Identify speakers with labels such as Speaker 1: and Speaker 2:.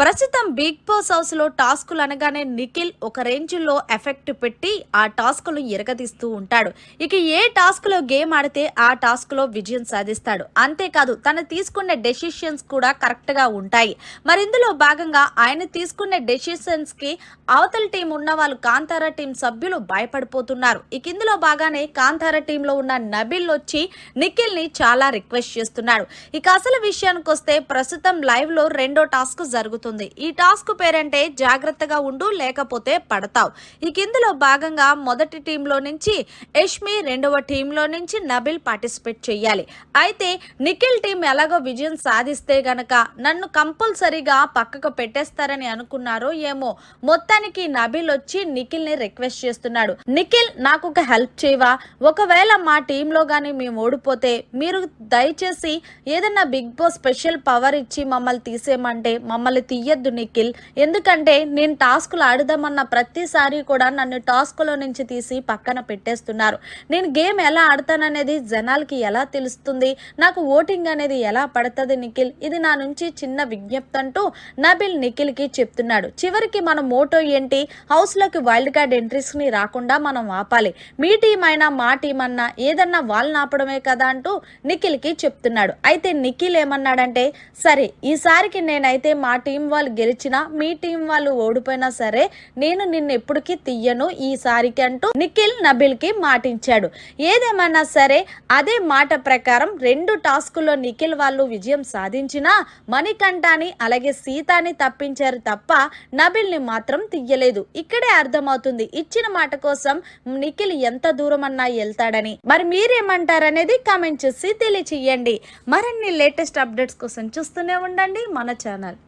Speaker 1: ప్రస్తుతం big boss హౌస్లో టాస్కులు అనగానే నిఖిల్ ఒక రేంజ్లో ఎఫెక్ట్ పెట్టి ఆ టాస్కులు ఎరగదీస్తూ ఉంటాడు. ఇక ఏ టాస్క్లో గేమ్ ఆడితే ఆ టాస్క్లో విజయం సాధిస్తాడు. అంతేకాదు తను తీసుకునే డెసిషన్స్ కూడా కరెక్ట్గా ఉంటాయి. మరి ఇందులో భాగంగా ఆయన తీసుకునే డెసిషన్స్కి అవతల టీం ఉన్న వాళ్ళు కాంతారా టీం సభ్యులు భయపడిపోతున్నారు. ఇక ఇందులో బాగానే కాంతారా టీం లో ఉన్న నబిల్ వచ్చి నిఖిల్ని చాలా రిక్వెస్ట్ చేస్తున్నాడు. ఇక అసలు విషయానికి వస్తే ప్రస్తుతం లైవ్లో రెండో టాస్క్ జరుగుతుంది ఈ టాస్క్ పేరంటే జాగ్రత్తగా ఉండు లేకపోతే పడతావు. ఇక ఇందులో భాగంగా మొదటి టీంలో నుంచి యష్మి రెండవ టీంలో నుంచి నబిల్ పార్టిసిపేట్ చేయాలి అయితే నిఖిల్ టీం ఎలాగో విజయం సాధిస్తే గనక నన్ను కంపల్సరీగా పక్కకు పెట్టేస్తారని అనుకున్నారో ఏమో మొత్తానికి నబిల్ వచ్చి నిఖిల్ని రిక్వెస్ట్ చేస్తున్నాడు. నిఖిల్ నాకు ఒక హెల్ప్ చేయవా? ఒకవేళ మా టీంలో గాని మేము ఓడిపోతే మీరు దయచేసి ఏదన్నా బిగ్ బాస్ స్పెషల్ పవర్ ఇచ్చి మమ్మల్ని తీసేయమంటే మమ్మల్ని తీయద్దు నిఖిల్. ఎందుకంటే నేను టాస్కులు ఆడుదామన్న ప్రతిసారి కూడా నన్ను టాస్కులో నుంచి తీసి పక్కన పెట్టేస్తున్నారు. నేను గేమ్ ఎలా ఆడతాననేది జనాలకి ఎలా తెలుస్తుంది? నాకు ఓటింగ్ అనేది ఎలా పడుతుంది నిఖిల్? ఇది నా నుంచి చిన్న విజ్ఞప్తి అంటూ నబిల్ నిఖిల్కి చెప్తున్నాడు. చివరికి మన మోటో ఏంటి? హౌస్లోకి వైల్డ్ కార్డ్ ఎంట్రీస్ని రాకుండా మనం ఆపాలి. మీ టీం అయినా మా టీం అన్నా ఏదన్నా వాళ్ళని ఆపడమే కదా అంటూ నిఖిల్కి చెప్తున్నాడు. అయితే నిఖిల్ ఏమన్నాడంటే సరే ఈసారికి నేనైతే మా టీం వాళ్ళు గెలిచినా మీ టీం వాళ్ళు ఓడిపోయినా సరే నేను నిన్ను ఎప్పటికీ తీయను ఈసారికి అంటూ నిఖిల్ నబిల్కి మాటించాడు ఏదేమన్నా సరే అదే మాట ప్రకారం రెండు టాస్కుల్లో నిఖిల్ వాళ్ళు విజయం సాధించినా మణికంఠాని అలాగే సీతాని తప్పించారు తప్ప నబిల్ని మాత్రం తీయలేదు ఇక్కడే అర్థమవుతుంది ఇచ్చిన మాట కోసం నిఖిల్ ఎంత దూరం అన్నా వెళ్తాడని. మరి మీరేమంటారనేది కామెంట్ చేసి తెలియచేయండి. మరిన్ని లేటెస్ట్ అప్డేట్స్ కోసం చూస్తూనే ఉండండి మన ఛానల్.